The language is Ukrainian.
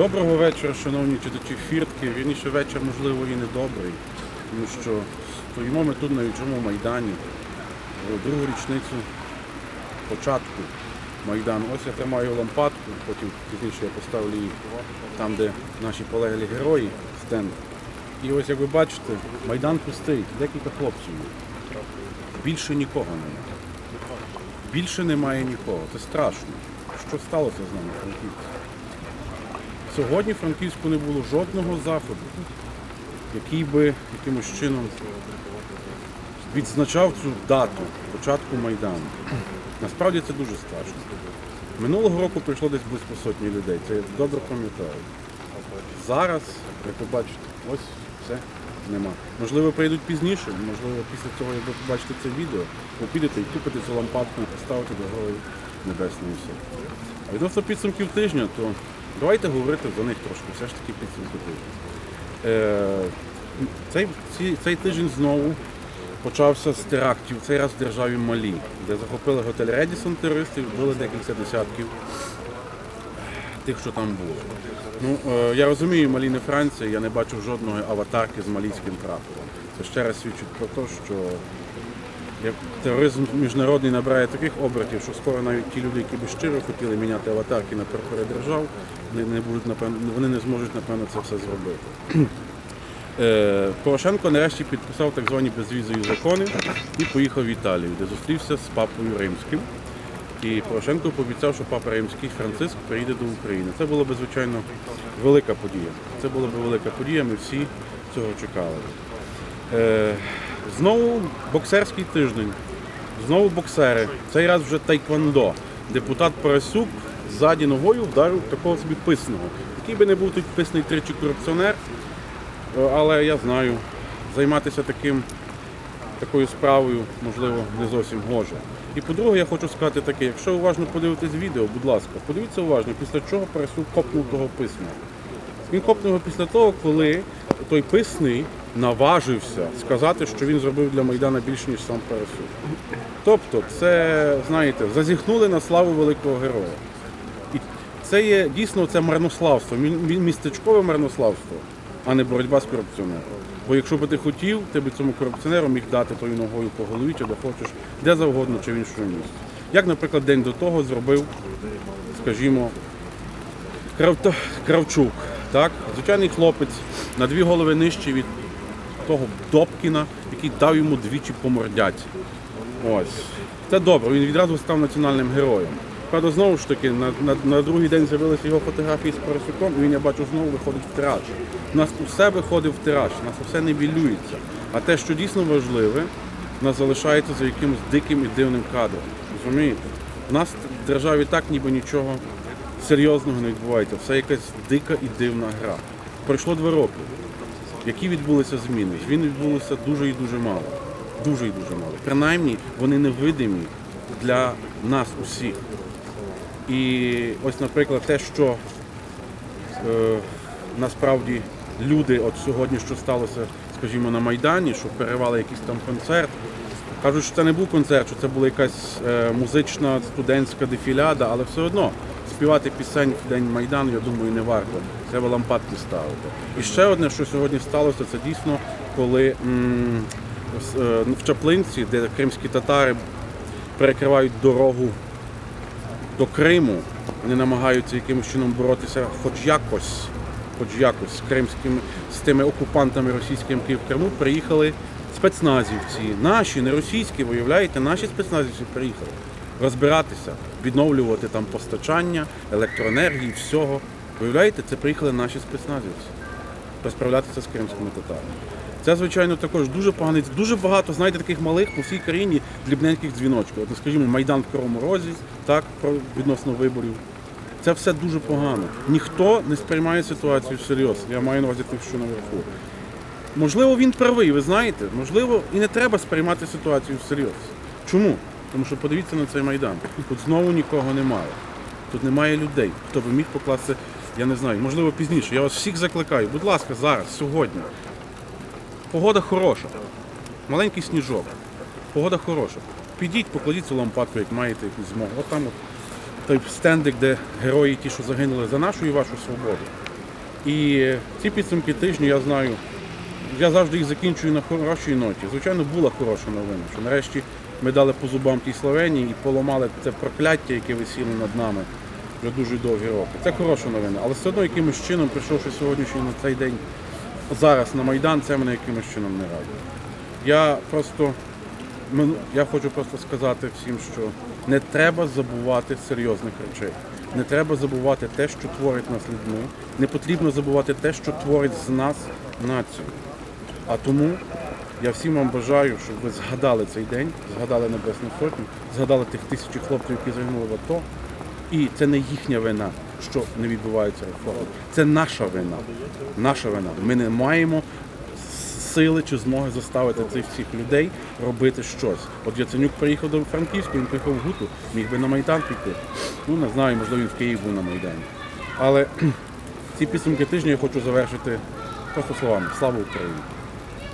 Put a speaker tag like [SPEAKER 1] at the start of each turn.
[SPEAKER 1] Доброго вечора, шановні читачі фіртки. Вірніше вечір, можливо, і не добрий, тому що стоїмо ми тут на Юджому Майдані, другу річницю початку Майдану. Ось я тримаю лампадку, потім пізніше я поставлю її там, де наші полеглі герої стенд. І ось як ви бачите, Майдан пустий, декілька хлопців. Більше нікого немає. Більше немає нікого. Це страшно. Що сталося з нами? Сьогодні в Франківську не було жодного заходу, який би якимось чином відзначав цю дату початку Майдану. Насправді це дуже страшно. Минулого року прийшло десь близько сотні людей, це я добре пам'ятаю. Зараз, як ви бачите, ось все нема. Можливо, прийдуть пізніше, можливо, після цього, як ви побачите це відео, ви підете і купите цю лампадку поставите до гори Небесної Сотні. А відносно підсумків тижня, то давайте говорити за них трошки, все ж таки підсумки тижня. Е, цей, цей тиждень знову почався з терактів, цей раз в державі Малі, де захопили готель Редісон терористів, вбили декілька десятків тих, що там було. Ну, е, я розумію, Малі не Франція, я не бачив жодної аватарки з малійським прапором. Це ще раз свідчить про те, що як тероризм міжнародний набирає таких обертів, що скоро навіть ті люди, які би щиро хотіли міняти аватарки на прапори держав, не, не будуть, напевно, вони не зможуть, напевно, це все зробити. Е, Порошенко нарешті підписав так звані безвізові закони і поїхав в Італію, де зустрівся з папою римським. І Порошенко пообіцяв, що папа римський Франциск приїде до України. Це була б, звичайно, велика подія. Це була б велика подія, ми всі цього чекали. Знову боксерський тиждень. Знову боксери. Цей раз вже тайквондо. Депутат Парасюк ззаді ногою вдарив такого собі писного. Який би не був тут писний тричі корупціонер, е, але я знаю, займатися таким такою справою, можливо, не зовсім гоже. І по-друге, я хочу сказати таке, якщо уважно подивитись відео, будь ласка, подивіться уважно, після чого Парасюк копнув того писного. Він копнув його після того, коли той писний наважився сказати, що він зробив для Майдана більше, ніж сам Парасюк. Тобто, це, знаєте, зазіхнули на славу великого героя. І це є дійсно це марнославство, мі- мі- містечкове марнославство, а не боротьба з корупціонером. Бо якщо би ти хотів, ти б цьому корупціонеру міг дати тою ногою по голові, чи де хочеш, де завгодно, чи в іншому місці. Як, наприклад, день до того зробив, скажімо, Кравто- Кравчук. Так? Звичайний хлопець на дві голови нижче від того Добкіна, який дав йому двічі по мордяці. Ось. Це добре, він відразу став національним героєм. Правда, знову ж таки, на, на, на другий день з'явилися його фотографії з Парасюком, і він, я бачу, знову виходить в тираж. У нас усе виходить в тираж, у нас усе не білюється. А те, що дійсно важливе, у нас залишається за якимось диким і дивним кадром. Розумієте? У нас в державі так ніби нічого серйозного не відбувається. Все якась дика і дивна гра. Пройшло два роки. Які відбулися зміни? Змін відбулося дуже і дуже мало. Дуже і дуже мало. Принаймні, вони невидимі для нас усіх. І ось, наприклад, те, що е, насправді люди, от сьогодні, що сталося, скажімо, на Майдані, що переривали якийсь там концерт. Кажуть, що це не був концерт, що це була якась е, музична студентська дефіляда, але все одно співати пісень в день Майдану, я думаю, не варто. Треба лампадки ставити. І ще одне, що сьогодні сталося, це дійсно, коли м, е, в Чаплинці, де кримські татари перекривають дорогу до Криму, вони намагаються якимось чином боротися хоч якось, хоч якось з кримськими, з тими окупантами російськими, які в Криму приїхали спецназівці. Наші, не російські, виявляєте, наші спецназівці приїхали розбиратися, відновлювати там постачання, електроенергії, всього. Виявляєте, це приїхали наші спецназівці розправлятися з кримськими татарами. Це, звичайно, також дуже поганий. Дуже багато, знаєте, таких малих по всій країні дрібненьких дзвіночків. От, скажімо, Майдан в Кривому Розі, так, про відносно виборів. Це все дуже погано. Ніхто не сприймає ситуацію всерйоз. Я маю на увазі тих, що наверху. Можливо, він правий, ви знаєте, можливо, і не треба сприймати ситуацію всерйоз. Чому? Тому що подивіться на цей майдан. Тут знову нікого немає. Тут немає людей. Хто би міг покласти, я не знаю, можливо, пізніше. Я вас всіх закликаю, будь ласка, зараз, сьогодні. Погода хороша. Маленький сніжок. Погода хороша. Підіть, покладіть цю лампадку, як маєте якусь змогу. От там от той стендик, де герої ті, що загинули за нашу і вашу свободу. І ці підсумки тижня я знаю, я завжди їх закінчую на хорошій ноті. Звичайно, була хороша новина, що нарешті ми дали по зубам тій Словенії і поламали це прокляття, яке висіло над нами вже дуже довгі роки. Це хороша новина. Але все одно якимось чином, прийшовши сьогоднішній на цей день зараз на Майдан, це мене якимось чином не радує. Я просто Я хочу просто сказати всім, що не треба забувати серйозних речей. Не треба забувати те, що творить нас людьми. Не потрібно забувати те, що творить з нас націю. А тому я всім вам бажаю, щоб ви згадали цей день, згадали Небесну Сотню, згадали тих тисячі хлопців, які загинули в АТО. І це не їхня вина, що не відбуваються реформи. Це наша вина. Наша вина. Ми не маємо сили чи змоги заставити цих всіх людей робити щось. От Яценюк приїхав до Франківська, він приїхав в Гуту, міг би на Майдан піти. Ну не знаю, можливо, він в Київ був на Майдані. Але ці підсумки тижня я хочу завершити просто словами. Слава Україні!